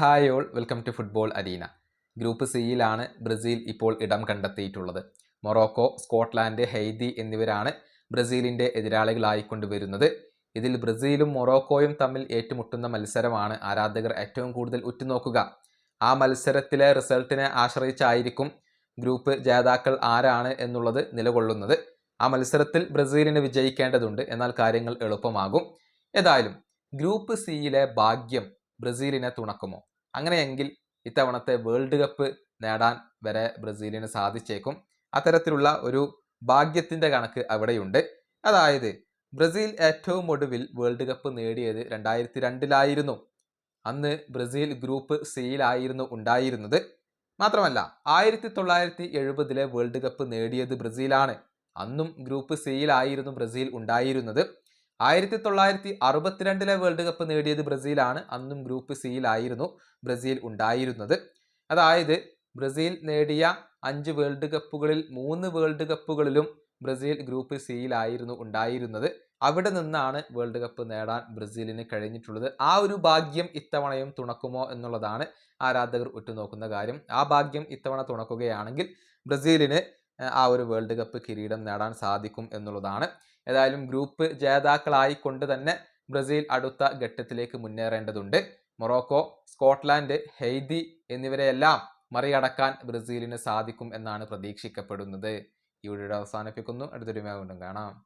Hi all welcome to football arena. Group സിയിലാണ് Brazil ഇപ്പോൾ ഇടം കണ്ടെത്തിയിട്ടുള്ളത്. മൊറോക്കോ സ്കോട്ട്ലാൻഡ് ഹെയ്തി എന്നിവരാണ് ബ്രസീലിന്റെ എതിരാളികളായിക്കൊണ്ട് വരുന്നത്. ഇതിൽ ബ്രസീലും മൊറോക്കോയും തമ്മിൽ ഏറ്റുമുട്ടുന്ന മത്സരമാണ് ആരാധകർ ഏറ്റവും കൂടുതൽ ഉറ്റുനോക്കുക. ആ മത്സരത്തിലെ റിസൾട്ടിനെ ആശ്രയിച്ചായിരിക്കും ഗ്രൂപ്പ് ജേതാക്കൾ ആരാണ് എന്നുള്ളത് നിലകൊള്ളുന്നത്. ആ മത്സരത്തിൽ ബ്രസീലിന് വിജയിക്കേണ്ടതുണ്ട് എന്നാൽ കാര്യങ്ങൾ എളുപ്പമാകും. ഏതായാലും ഗ്രൂപ്പ് സിയിലെ ഭാഗ്യം ബ്രസീലിനെ തുണക്കുമോ? അങ്ങനെയെങ്കിൽ ഇത്തവണത്തെ വേൾഡ് കപ്പ് നേടാൻ വരെ ബ്രസീലിന് സാധിച്ചേക്കും. അത്തരത്തിലുള്ള ഒരു ഭാഗ്യത്തിന്റെ കണക്ക് അവിടെയുണ്ട്. അതായത് ബ്രസീൽ ഏറ്റവും ഒടുവിൽ വേൾഡ് കപ്പ് നേടിയത് രണ്ടായിരത്തി രണ്ടിലായിരുന്നു അന്ന് ബ്രസീൽ ഗ്രൂപ്പ് സിയിലായിരുന്നു ഉണ്ടായിരുന്നത്. മാത്രമല്ല ആയിരത്തി തൊള്ളായിരത്തി എഴുപതിലെ വേൾഡ് കപ്പ് നേടിയത് ബ്രസീലാണ്. അന്നും ഗ്രൂപ്പ് സിയിലായിരുന്നു ബ്രസീൽ ഉണ്ടായിരുന്നത്. ആയിരത്തി തൊള്ളായിരത്തി അറുപത്തിരണ്ടിലെ വേൾഡ് കപ്പ് നേടിയത് ബ്രസീലാണ്. അന്നും ഗ്രൂപ്പ് സിയിലായിരുന്നു ബ്രസീൽ ഉണ്ടായിരുന്നത്. അതായത് ബ്രസീൽ നേടിയ അഞ്ച് വേൾഡ് കപ്പുകളിൽ മൂന്ന് വേൾഡ് കപ്പുകളിലും ബ്രസീൽ ഗ്രൂപ്പ് സിയിലായിരുന്നു ഉണ്ടായിരുന്നത്. അവിടെ നിന്നാണ് വേൾഡ് കപ്പ് നേടാൻ ബ്രസീലിന് കഴിഞ്ഞിട്ടുള്ളത്. ആ ഒരു ഭാഗ്യം ഇത്തവണയും തുണക്കുമോ എന്നുള്ളതാണ് ആരാധകർ ഉറ്റുനോക്കുന്ന കാര്യം. ആ ഭാഗ്യം ഇത്തവണ തുണക്കുകയാണെങ്കിൽ ബ്രസീലിന് ആ ഒരു വേൾഡ് കപ്പ് കിരീടം നേടാൻ സാധിക്കും എന്നുള്ളതാണ്. ഏതായാലും ഗ്രൂപ്പ് ജേതാക്കളായി കൊണ്ട് തന്നെ ബ്രസീൽ അടുത്ത ഘട്ടത്തിലേക്ക് മുന്നേറേണ്ടതുണ്ട്. മൊറോക്കോ സ്കോട്ട്ലാൻഡ് ഹെയ്തി എന്നിവരെയെല്ലാം മറികടക്കാൻ ബ്രസീലിന് സാധിക്കും എന്നാണ് പ്രതീക്ഷിക്കപ്പെടുന്നത്. ഈ വീഡിയോ അവസാനിപ്പിക്കുന്നു. അടുത്തൊരു വീണ്ടും കാണാം.